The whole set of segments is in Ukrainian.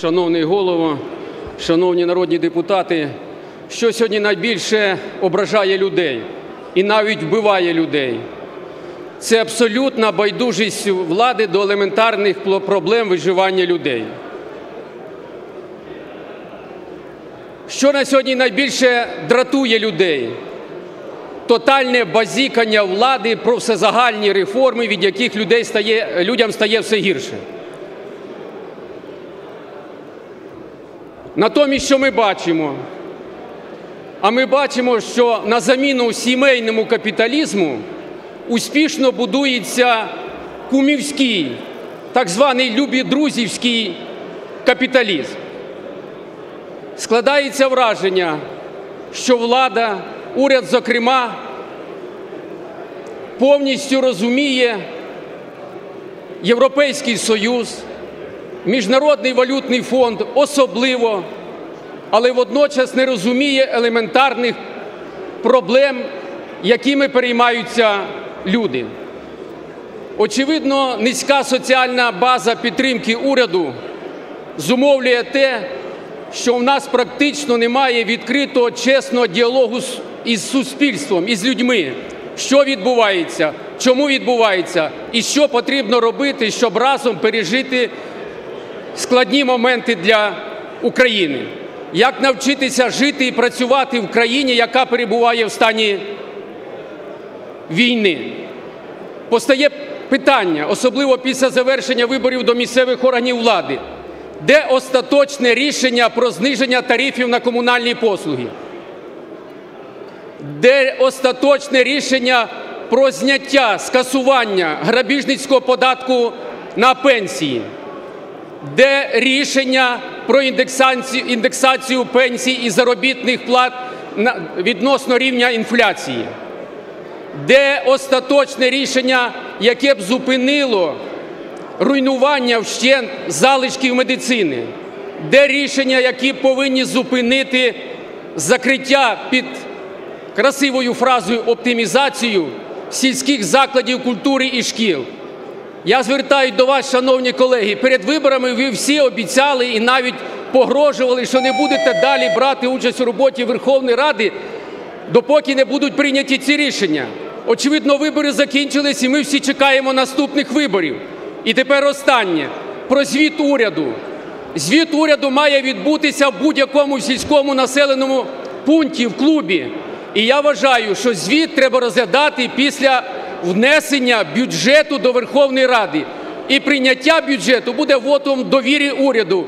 шановний голово, шановні народні депутати, що сьогодні найбільше ображає людей і навіть вбиває людей. Це абсолютна байдужість влади до елементарних проблем виживання людей. Що на сьогодні найбільше дратує людей? Тотальне базікання влади про всезагальні реформи, від яких людей стає, людям стає все гірше. Натомість, що ми бачимо? А ми бачимо, що на заміну сімейному капіталізму успішно будується кумівський, так званий любідрузівський капіталізм. Складається враження, що влада, уряд, зокрема, повністю розуміє Європейський Союз, Міжнародний валютний фонд особливо, але водночас не розуміє елементарних проблем, якими переймаються люди. Очевидно, низька соціальна база підтримки уряду зумовлює те, що в нас практично немає відкритого чесного діалогу із суспільством, із людьми, що відбувається, чому відбувається і що потрібно робити, щоб разом пережити складні моменти для України. Як навчитися жити і працювати в країні, яка перебуває в стані війни? Постає питання, особливо після завершення виборів до місцевих органів влади, де остаточне рішення про зниження тарифів на комунальні послуги? Де остаточне рішення про зняття скасування грабіжницького податку на пенсії? Де рішення про індексацію, пенсій і заробітних плат відносно рівня інфляції? Де остаточне рішення, яке б зупинило руйнування вщент залишків медицини? Де рішення, які повинні зупинити закриття під красивою фразою оптимізацію сільських закладів культури і шкіл? Я звертаюсь до вас, шановні колеги, перед виборами ви всі обіцяли і навіть погрожували, що не будете далі брати участь у роботі Верховної Ради, допоки не будуть прийняті ці рішення. Очевидно, вибори закінчились, і ми всі чекаємо наступних виборів. І тепер останнє про звіт уряду. Звіт уряду має відбутися в будь-якому сільському населеному пункті, в клубі. І я вважаю, що звіт треба розглядати після внесення бюджету до Верховної Ради. І прийняття бюджету буде вотом довіри уряду.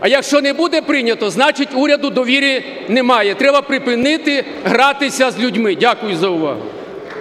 А якщо не буде прийнято, значить уряду довіри немає. Треба припинити гратися з людьми. Дякую за увагу.